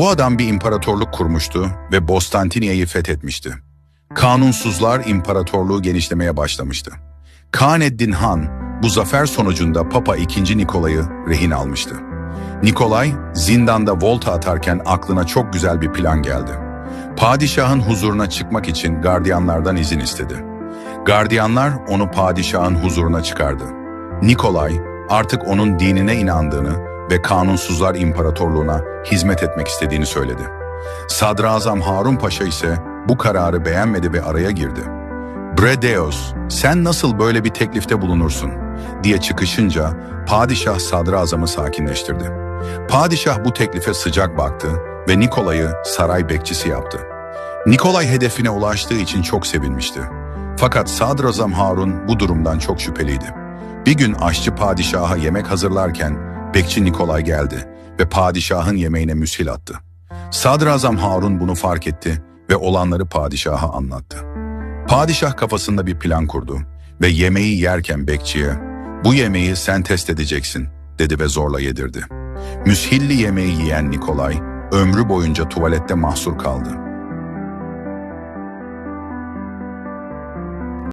Bu adam bir imparatorluk kurmuştu ve Bostantiniyye'yi fethetmişti. Kanunsuzlar imparatorluğu genişlemeye başlamıştı. Kaneddin Han bu zafer sonucunda Papa II. Nikolay'ı rehin almıştı. Nikolay zindanda volta atarken aklına çok güzel bir plan geldi. Padişahın huzuruna çıkmak için gardiyanlardan izin istedi. Gardiyanlar onu padişahın huzuruna çıkardı. Nikolay artık onun dinine inandığını ve kanunsuzlar imparatorluğuna hizmet etmek istediğini söyledi. Sadrazam Harun Paşa ise bu kararı beğenmedi ve araya girdi. Bredeos, sen nasıl böyle bir teklifte bulunursun? diye çıkışınca padişah sadrazamı sakinleştirdi. Padişah bu teklife sıcak baktı ve Nikolay'ı saray bekçisi yaptı. Nikolay hedefine ulaştığı için çok sevinmişti. Fakat Sadrazam Harun bu durumdan çok şüpheliydi. Bir gün aşçı padişaha yemek hazırlarken bekçi Nikolay geldi ve padişahın yemeğine müshil attı. Sadrazam Harun bunu fark etti ve olanları padişaha anlattı. Padişah kafasında bir plan kurdu ve yemeği yerken bekçiye ''Bu yemeği sen test edeceksin'' dedi ve zorla yedirdi. Müshilli yemeği yiyen Nikolay ömrü boyunca tuvalette mahsur kaldı.